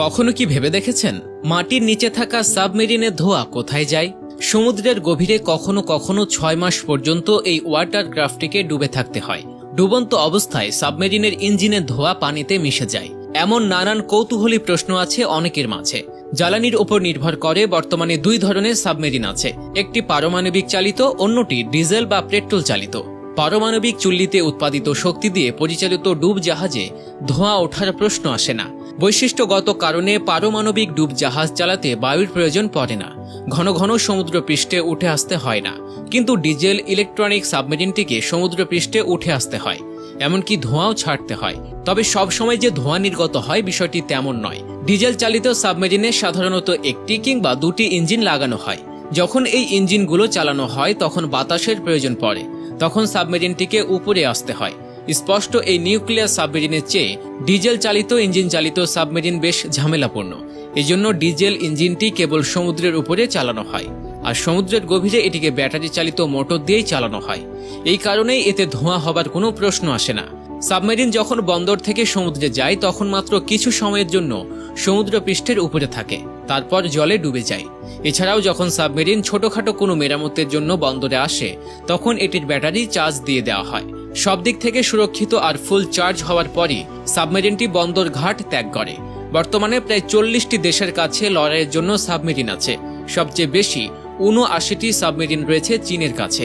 কখনো কি ভেবে দেখেছেন? মাটির নিচে থাকা সাবমেরিনের ধোঁয়া কোথায় যায়? সমুদ্রের গভীরে কখনো কখনো ছয় মাস পর্যন্ত এই ওয়াটার ক্রাফটটিকে ডুবে থাকতে হয়। ডুবন্ত অবস্থায় সাবমেরিনের ইঞ্জিনের ধোঁয়া পানিতে মিশে যায়। এমন নানান কৌতূহলী প্রশ্ন আছে অনেকের মাঝে। জ্বালানির উপর নির্ভর করে বর্তমানে দুই ধরনের সাবমেরিন আছে। একটি পারমাণবিক চালিত, অন্যটি ডিজেল বা পেট্রোল চালিত। পারমাণবিক চুল্লিতে উৎপাদিত শক্তি দিয়ে পরিচালিত ডুব জাহাজে ধোঁয়া ওঠার প্রশ্ন আসে না। বৈশিষ্ট্যগত কারণে পারমাণবিক ডুব জাহাজ চালাতে বায়ুর প্রয়োজন পড়ে না। ঘন ঘন সমুদ্র পৃষ্ঠে উঠে আসতে হয় না। কিন্তু ডিজেল ইলেকট্রনিক সাবমেরিনটিকে সমুদ্র পৃষ্ঠে উঠে আসতে হয়। এমনকি ধোঁয়াও ছাড়তে হয়। তবে সব সময় যে ধোঁয়া নির্গত হয় বিষয়টি তেমন নয়। ডিজেল চালিত সাবমেরিনে সাধারণত একটি কিংবা দুটি ইঞ্জিন লাগানো হয়। যখন এই ইঞ্জিনগুলো চালানো হয়, তখন বাতাসের প্রয়োজন পড়ে। তখন সাবমেরিনটিকে উপরে আসতে হয়। স্পষ্ট এই নিউক্লিয়ার সাবমেরিনের চেয়ে ডিজেল চালিত ইঞ্জিন চালিত সাবমেরিন বেশ ঝামেলাপূর্ণ। এজন্য ডিজেল ইঞ্জিনটি কেবল সমুদ্রের উপরে চালানো হয়, আর সমুদ্রের গভীরে এটিকে ব্যাটারি চালিত মোটর দিয়েই চালানো হয়। এই কারণেই এতে ধোঁয়া হবার কোনো প্রশ্ন আসে না। সাবমেরিন যখন বন্দর থেকে সমুদ্রে যায়, তখন মাত্র কিছু সময়ের জন্য সমুদ্র পৃষ্ঠের উপরে থাকে, তারপর জলে ডুবে যায়। এছাড়াও যখন সাবমেরিন ছোটখাটো কোনো মেরামতের জন্য বন্দরে আসে, তখন এটির ব্যাটারি চার্জ দিয়ে দেওয়া হয়। সব দিক থেকে সুরক্ষিত আর ফুল চার্জ হওয়ার পরই সাবমেরিনটি বন্দর ঘাট ত্যাগ করে। বর্তমানে প্রায় চল্লিশটি দেশের কাছে লড়াইয়ের জন্য সাবমেরিন আছে। সবচেয়ে বেশি উনআশিটি সাবমেরিন রয়েছে চীনের কাছে।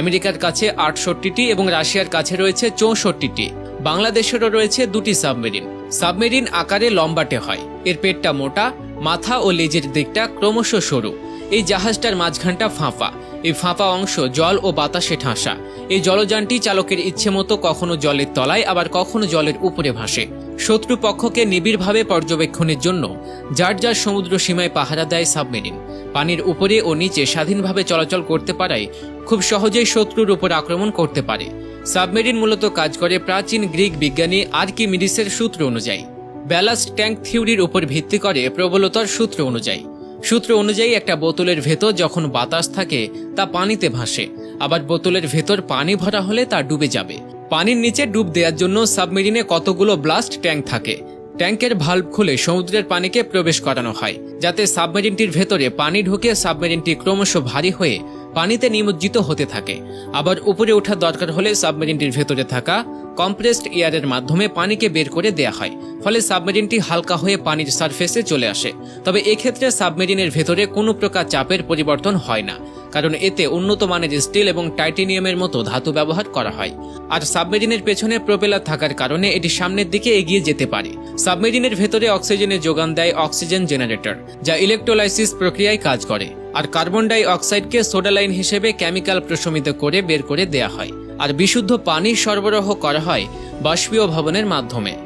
আমেরিকার কাছে আটষট্টিটি এবং রাশিয়ার কাছে রয়েছে চৌষট্টিটি। বাংলাদেশেরও রয়েছে দুটি সাবমেরিন সাবমেরিন আকারে লম্বাটে হয়। এর পেটটা মোটা, মাথা ও লেজের দিকটা ক্রমশ সরু। এই জাহাজটার মাঝখানটা ফাঁপা। এই ফাঁপা অংশ জল ও বাতাসে ঠাসা। এই জলযানটি চালকের ইচ্ছে মতো কখনো জলের তলায়, আবার কখনো জলের উপরে ভাসে। শত্রুপক্ষকে নিবিড়ভাবে পর্যবেক্ষণের জন্য যার যার সমুদ্র সীমায় পাহারা দেয় সাবমেরিন। পানির উপরে ও নিচে স্বাধীনভাবে চলাচল করতে পারায় খুব সহজেই শত্রুর উপর আক্রমণ করতে পারে। সাবমেরিন মূলত কাজ করে প্রাচীন গ্রিক বিজ্ঞানী আর্কিমিডিসের সূত্র অনুযায়ী। ব্যালাস্ট ট্যাঙ্ক থিওরির উপর ভিত্তি করে প্রবলতার সূত্র অনুযায়ী। সূত্র অনুযায়ী একটা বোতলের ভেতর যখন বাতাস থাকে, তা পানিতে ভাসে। আবার বোতলের ভেতর পানি ভরা হলে তা ডুবে যাবে। পানির নিচে ডুব দেওয়ার জন্য সাবমেরিনে কতগুলো ব্লাস্ট ট্যাঙ্ক থাকে। ট্যাঙ্কের ভাল্ব খুলে সমুদ্রের পানিকে প্রবেশ করানো হয়, যাতে সাবমেরিনটির ভেতরে পানি ঢুকে সাবমেরিনটি ক্রমশ ভারী হয়ে পানিতে নিমজ্জিত হতে থাকে। আবার উপরে ওঠার দরকার হলে সাবমেরিনটির ভেতরে থাকা কম্প্রেসড এয়ারের মাধ্যমে পানিকে বের করে দেয়া হয়, ফলে সাবমেরিনটি হালকা হয়ে পানির সারফেসে চলে আসে। তবে এক্ষেত্রে সাবমেরিনের ভেতরে কোনো প্রকার চাপের পরিবর্তন হয় না, কারণ এতে উন্নত মানের স্টিল এবং টাইটেনিয়ামের মতো ধাতু ব্যবহার করা হয়। আর সাবমেরিনের পেছনে প্রোপেলার থাকার কারণে এটি সামনের দিকে এগিয়ে যেতে পারে। সাবমেরিনের ভেতরে অক্সিজেনের যোগান দেয় অক্সিজেন জেনারেটর, যা ইলেকট্রোলাইসিস প্রক্রিয়ায় কাজ করে। আর কার্বন ডাই অক্সাইডকে সোডালাইন হিসেবে কেমিক্যাল প্রশমিত করে বের করে দেয়া হয়। আর বিশুদ্ধ পানি সরবরাহ করা হয় বাষ্পীয় ভবনের মাধ্যমে।